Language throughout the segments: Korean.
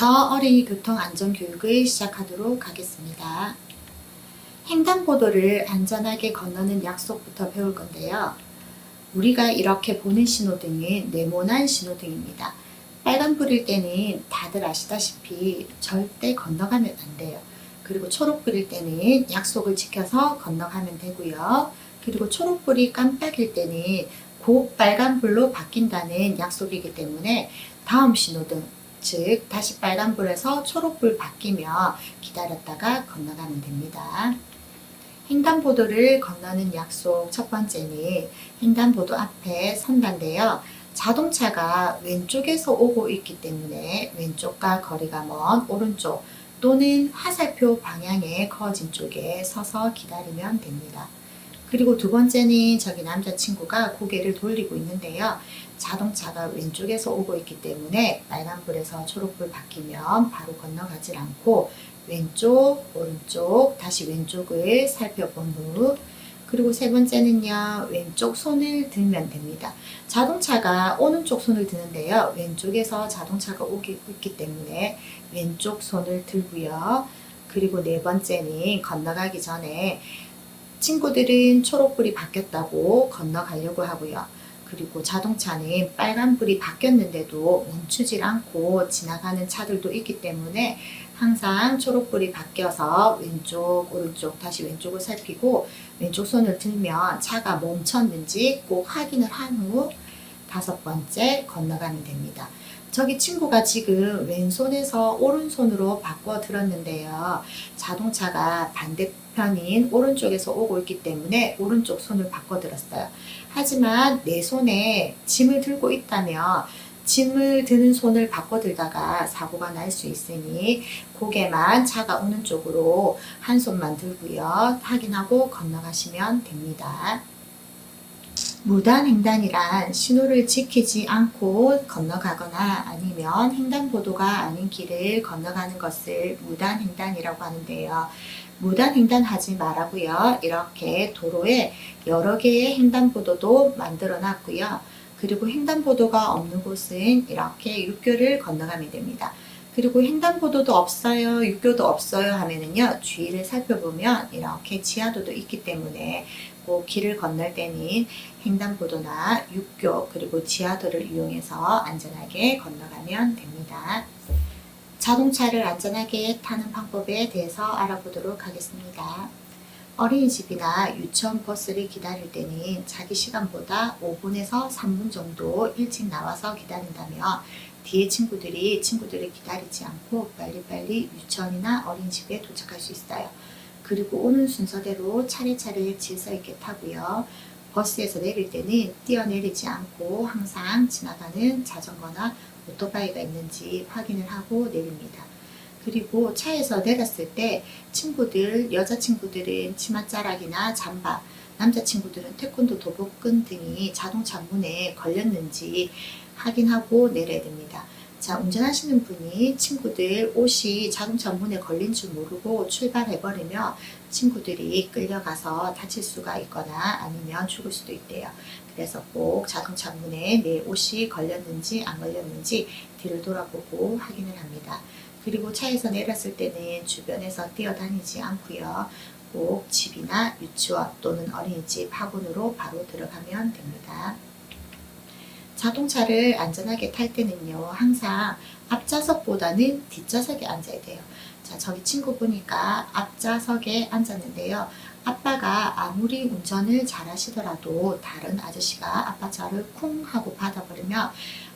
지금부터 어린이 교통 안전 교육을 시작하도록 하겠습니다. 횡단보도를 안전하게 건너는 약속부터 배울 건데요. 우리가 이렇게 보는 신호등은 네모난 신호등입니다. 빨간불일 때는 다들 아시다시피 절대 건너가면 안 돼요. 그리고 초록불일 때는 약속을 지켜서 건너가면 되고요. 그리고 초록불이 깜빡일 때는 곧 빨간불로 바뀐다는 약속이기 때문에 다음 신호등, 즉 다시 빨간불에서 초록불 바뀌며 기다렸다가 건너가면 됩니다. 횡단보도를 건너는 약속 첫 번째는 횡단보도 앞에 선단데요. 자동차가 왼쪽에서 오고 있기 때문에 왼쪽과 거리가 먼 오른쪽 또는 화살표 방향에 커진 쪽에 서서 기다리면 됩니다. 그리고 두 번째는 저기 남자친구가 고개를 돌리고 있는데요. 자동차가 왼쪽에서 오고 있기 때문에 빨간불에서 초록불 바뀌면 바로 건너가질 않고 왼쪽, 오른쪽, 다시 왼쪽을 살펴본 후 그리고 세 번째는요, 왼쪽 손을 들면 됩니다. 자동차가 오른쪽 손을 드는데요, 왼쪽에서 자동차가 오기 있기 때문에 왼쪽 손을 들고요. 그리고 네 번째는 건너가기 전에 친구들은 초록불이 바뀌었다고 건너가려고 하고요. 그리고 자동차는 빨간불이 바뀌었는데도 멈추질 않고 지나가는 차들도 있기 때문에 항상 초록불이 바뀌어서 왼쪽, 오른쪽, 다시 왼쪽을 살피고 왼쪽 손을 들면 차가 멈췄는지 꼭 확인을 한 후 다섯 번째 건너가면 됩니다. 저기 친구가 지금 왼손에서 오른손으로 바꿔 들었는데요. 자동차가 반대편인 오른쪽에서 오고 있기 때문에 오른쪽 손을 바꿔 들었어요. 하지만 내 손에 짐을 들고 있다면 짐을 드는 손을 바꿔 들다가 사고가 날 수 있으니 고개만 차가 오는 쪽으로 한 손만 들고요. 확인하고 건너가시면 됩니다. 무단 횡단이란 신호를 지키지 않고 건너가거나 아니면 횡단보도가 아닌 길을 건너가는 것을 무단 횡단이라고 하는데요. 무단 횡단 하지 말라고요. 이렇게 도로에 여러 개의 횡단보도도 만들어 놨고요. 그리고 횡단보도가 없는 곳은 이렇게 육교를 건너가면 됩니다. 그리고 횡단보도도 없어요, 육교도 없어요 하면은요, 주위를 살펴보면 이렇게 지하도도 있기 때문에 꼭 길을 건널 때는 횡단보도나 육교 그리고 지하도를 이용해서 안전하게 건너가면 됩니다. 자동차를 안전하게 타는 방법에 대해서 알아보도록 하겠습니다. 어린이집이나 유치원 버스를 기다릴 때는 자기 시간보다 5분에서 3분 정도 일찍 나와서 기다린다면 뒤에 친구들이 친구들을 기다리지 않고 빨리빨리 유치원이나 어린이집에 도착할 수 있어요. 그리고 오는 순서대로 차례차례 질서 있게 타고요. 버스에서 내릴 때는 뛰어내리지 않고 항상 지나가는 자전거나 오토바이가 있는지 확인을 하고 내립니다. 그리고 차에서 내렸을 때 친구들, 여자친구들은 치맛자락이나 잠바, 남자친구들은 태권도 도복근 등이 자동차 문에 걸렸는지 확인하고 내려야 됩니다. 자, 운전하시는 분이 친구들 옷이 자동차 문에 걸린 줄 모르고 출발해버리면 친구들이 끌려가서 다칠 수가 있거나 아니면 죽을 수도 있대요. 그래서 꼭 자동차 문에 내 옷이 걸렸는지 안 걸렸는지 뒤를 돌아보고 확인을 합니다. 그리고 차에서 내렸을 때는 주변에서 뛰어다니지 않고요. 꼭 집이나 유치원 또는 어린이집 학원으로 바로 들어가면 됩니다. 자동차를 안전하게 탈 때는요, 항상 앞좌석보다는 뒷좌석에 앉아야 돼요. 자, 저기 친구 보니까 앞좌석에 앉았는데요. 아빠가 아무리 운전을 잘 하시더라도 다른 아저씨가 아빠 차를 쿵 하고 받아버리면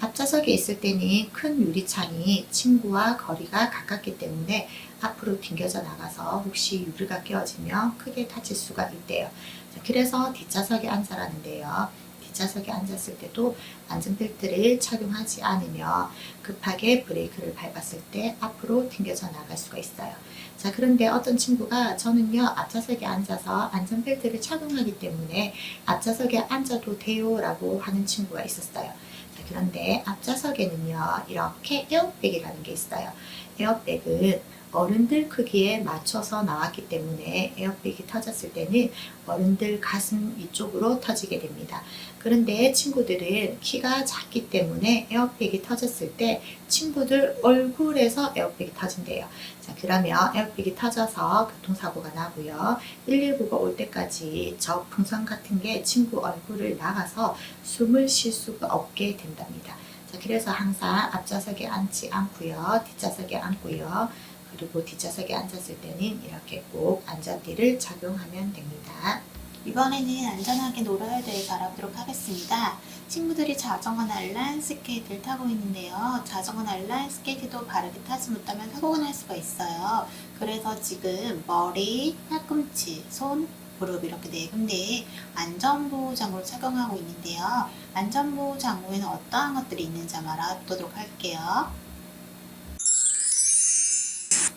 앞좌석에 있을 때는 큰 유리창이 친구와 거리가 가깝기 때문에 앞으로 튕겨져 나가서 혹시 유리가 깨어지면 크게 다칠 수가 있대요. 자, 그래서 뒷좌석에 앉아라는데요. 뒷좌석에 앉았을 때도 안전벨트를 착용하지 않으며 급하게 브레이크를 밟았을 때 앞으로 튕겨져 나갈 수가 있어요. 자, 그런데 어떤 친구가 저는요, 앞좌석에 앉아서 안전벨트를 착용하기 때문에 앞좌석에 앉아도 돼요 라고 하는 친구가 있었어요. 자, 그런데 앞좌석에는요, 이렇게 에어백이라는 게 있어요. 에어백은 어른들 크기에 맞춰서 나왔기 때문에 에어백이 터졌을 때는 어른들 가슴 위쪽으로 터지게 됩니다. 그런데 친구들은 키가 작기 때문에 에어백이 터졌을 때 친구들 얼굴에서 에어백이 터진대요. 자, 그러면 에어백이 터져서 교통사고가 나고요. 119가 올 때까지 저 풍선 같은 게 친구 얼굴을 나가서 숨을 쉴 수가 없게 된답니다. 자, 그래서 항상 앞좌석에 앉지 않고요. 뒷좌석에 앉고요. 그리고 뒷좌석에 앉았을 때는 이렇게 꼭 안전띠를 착용하면 됩니다. 이번에는 안전하게 놀아야 대해서 알아보도록 하겠습니다. 친구들이 자전거나 인라인 스케이트를 타고 있는데요. 자전거나 인라인 스케이트도 바르게 타지 못하면 사고가 날 수가 있어요. 그래서 지금 머리, 팔꿈치, 손, 무릎 이렇게 네 군데에 안전보호 장구를 착용하고 있는데요. 안전보호 장구에는 어떠한 것들이 있는지 알아보도록 할게요.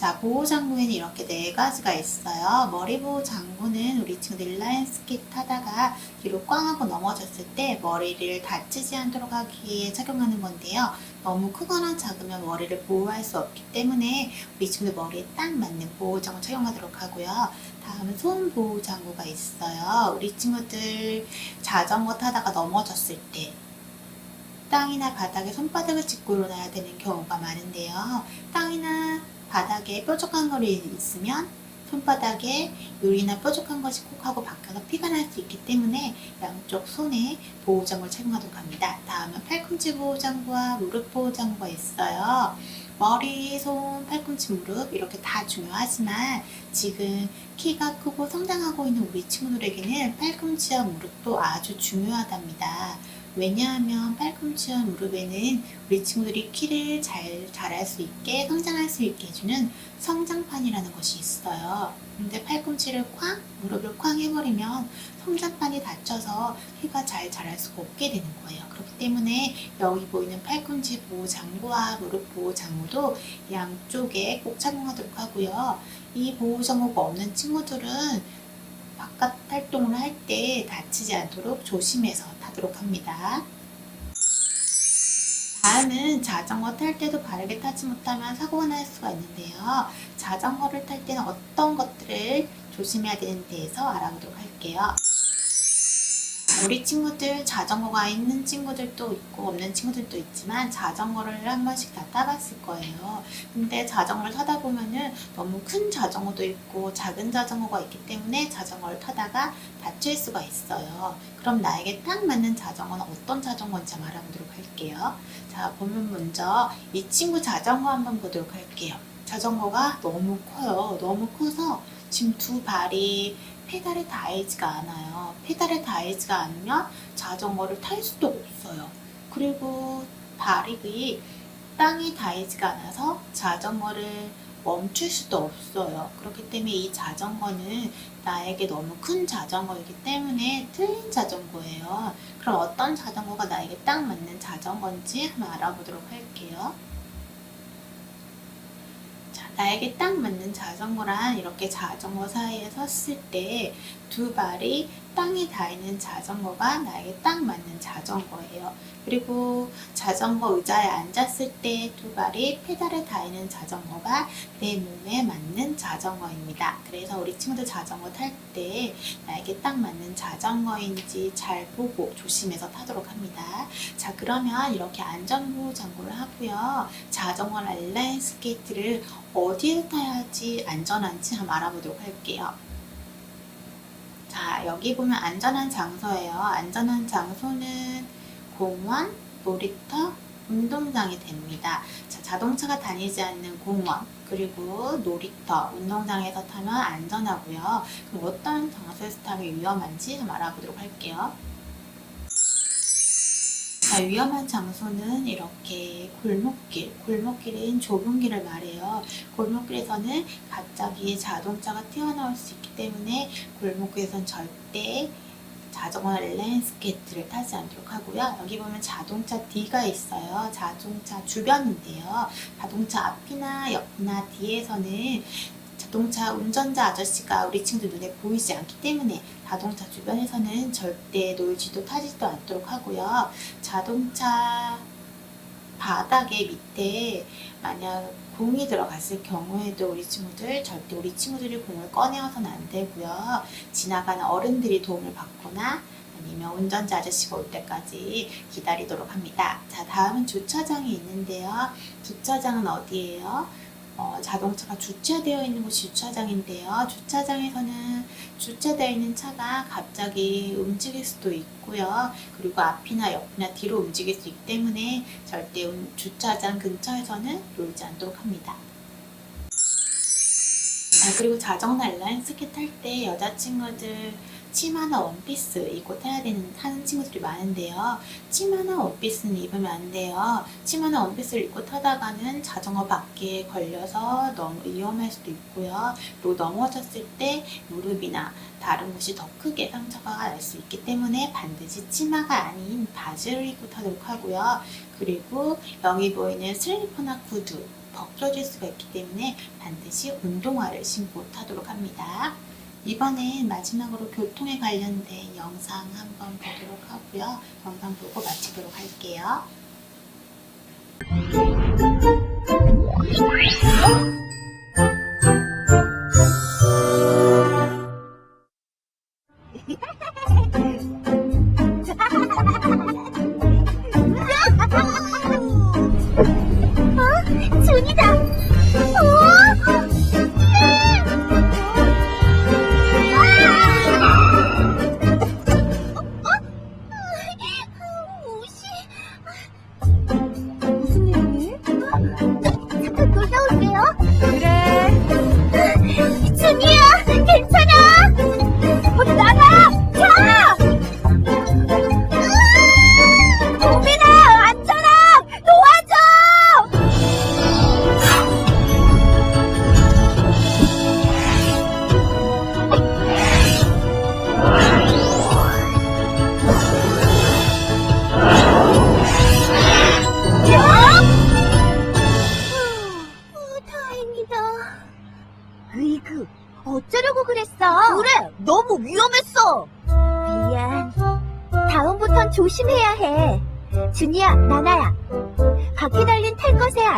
자, 보호 장구에는 이렇게 네 가지가 있어요. 머리 보호 장구는 우리 친구들 인라인 스케이트 타다가 뒤로 꽝 하고 넘어졌을 때 머리를 다치지 않도록 하기 위해 착용하는 건데요. 너무 크거나 작으면 머리를 보호할 수 없기 때문에 우리 친구들 머리에 딱 맞는 보호 장구 착용하도록 하고요. 다음은 손 보호 장구가 있어요. 우리 친구들 자전거 타다가 넘어졌을 때 땅이나 바닥에 손바닥을 짚고 일어나야 되는 경우가 많은데요. 땅이나 바닥에 뾰족한 거리 있으면 손바닥에 유리나 뾰족한 것이 콕 하고 박혀서 피가 날 수 있기 때문에 양쪽 손에 보호장구를 착용하도록 합니다. 다음은 팔꿈치 보호장구와 무릎 보호장구가 있어요. 머리, 손, 팔꿈치, 무릎 이렇게 다 중요하지만 지금 키가 크고 성장하고 있는 우리 친구들에게는 팔꿈치와 무릎도 아주 중요하답니다. 왜냐하면 팔꿈치와 무릎에는 우리 친구들이 키를 잘 자랄 수 있게 성장할 수 있게 해주는 성장판이라는 것이 있어요. 근데 팔꿈치를 쾅, 무릎을 쾅 해버리면 성장판이 닫혀서 키가 잘 자랄 수가 없게 되는 거예요. 그렇기 때문에 여기 보이는 팔꿈치 보호 장구와 무릎 보호 장구도 양쪽에 꼭 착용하도록 하고요. 이 보호 장구가 없는 친구들은 바깥 활동을 할 때 다치지 않도록 조심해서 타도록 합니다. 다음은 자전거 탈 때도 바르게 타지 못하면 사고가 날 수가 있는데요. 자전거를 탈 때는 어떤 것들을 조심해야 되는 데에서 알아보도록 할게요. 우리 친구들 자전거가 있는 친구들도 있고 없는 친구들도 있지만 자전거를 한 번씩 다 타봤을 거예요. 근데 자전거를 타다 보면은 너무 큰 자전거도 있고 작은 자전거가 있기 때문에 자전거를 타다가 다칠 수가 있어요. 그럼 나에게 딱 맞는 자전거는 어떤 자전거인지 알아보도록 할게요. 자, 보면 먼저 이 친구 자전거 한번 보도록 할게요. 자전거가 너무 커요. 너무 커서 지금 두 발이 페달에 닿이지가 않아요. 페달에 닿이지가 않으면 자전거를 탈 수도 없어요. 그리고 발이 땅에 닿이지가 않아서 자전거를 멈출 수도 없어요. 그렇기 때문에 이 자전거는 나에게 너무 큰 자전거이기 때문에 틀린 자전거예요. 그럼 어떤 자전거가 나에게 딱 맞는 자전거인지 한번 알아보도록 할게요. 자, 나에게 딱 맞는 자전거란 이렇게 자전거 사이에 섰을 때 두 발이 땅에 닿는 자전거가 나에게 딱 맞는 자전거예요. 그리고 자전거 의자에 앉았을 때 두 발이 페달에 닿는 자전거가 내 몸에 맞는 자전거입니다. 그래서 우리 친구들 자전거 탈 때 나에게 딱 맞는 자전거인지 잘 보고 조심해서 타도록 합니다. 자, 그러면 이렇게 안전보호 장구를 하고요. 자전거나 인라인 스케이트를 어디에 타야지 안전한지 한번 알아보도록 할게요. 자, 여기 보면 안전한 장소예요. 안전한 장소는 공원, 놀이터, 운동장이 됩니다. 자, 자동차가 다니지 않는 공원, 그리고 놀이터, 운동장에서 타면 안전하고요. 그럼 어떤 장소에서 타면 위험한지 좀 알아보도록 할게요. 자, 위험한 장소는 이렇게 골목길, 골목길은 좁은 길을 말해요. 골목길에서는 갑자기 자동차가 튀어나올 수 있기 때문에 골목길에선 절대 자전거나 랜 스케이트를 타지 않도록 하고요. 여기 보면 자동차 뒤가 있어요. 자동차 주변인데요. 자동차 앞이나 옆이나 뒤에서는 자동차 운전자 아저씨가 우리 친구들 눈에 보이지 않기 때문에 자동차 주변에서는 절대 놀지도 타지도 않도록 하고요. 자동차 바닥에 밑에 만약 공이 들어갔을 경우에도 우리 친구들 절대 우리 친구들이 공을 꺼내어서는 안 되고요. 지나가는 어른들이 도움을 받거나 아니면 운전자 아저씨가 올 때까지 기다리도록 합니다. 자, 다음은 주차장이 있는데요. 주차장은 어디예요? 어, 자동차가 주차되어 있는 곳이 주차장인데요. 주차장에서는 주차되어 있는 차가 갑자기 움직일 수도 있고요. 그리고 앞이나 옆이나 뒤로 움직일 수 있기 때문에 절대 운- 주차장 근처에서는 놀지 않도록 합니다. 아, 그리고 자전거 인라인 스키 탈 때 여자친구들 치마나 원피스 입고 타야 되는 하는 친구들이 많은데요. 치마나 원피스는 입으면 안 돼요. 치마나 원피스를 입고 타다가는 자전거 바퀴에 걸려서 너무 위험할 수도 있고요. 또 넘어졌을 때 무릎이나 다른 곳이 더 크게 상처가 날 수 있기 때문에 반드시 치마가 아닌 바지를 입고 타도록 하고요. 그리고 여기 보이는 슬리퍼나 구두 벗겨질 수가 있기 때문에 반드시 운동화를 신고 타도록 합니다. 이번엔 마지막으로 교통에 관련된 영상 한번 보도록 하고요. 영상 보고 마치도록 할게요.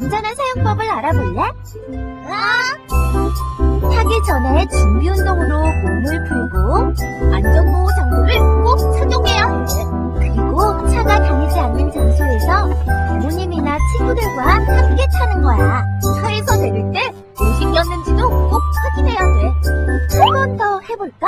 안전한 사용법을 알아볼래? 아! 타기 전에 준비 운동으로 몸을 풀고 안전보호 장구를 꼭 착용해야 해. 그리고 차가 다니지 않는 장소에서 부모님이나 친구들과 함께 타는 거야. 차에서 내릴 때 조식이었는지도 꼭 확인해야 돼. 한 번 더 해볼까?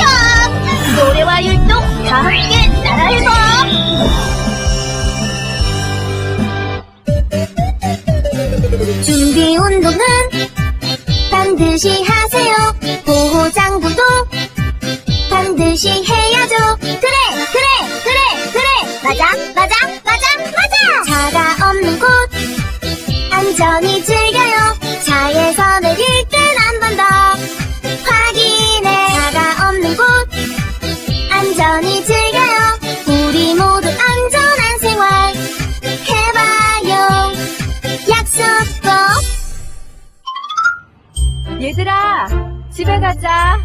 야! 노래와 율동 다 함께 따라해봐! 반드시 하세요. 보호 장구도 반드시 해 집에 가자.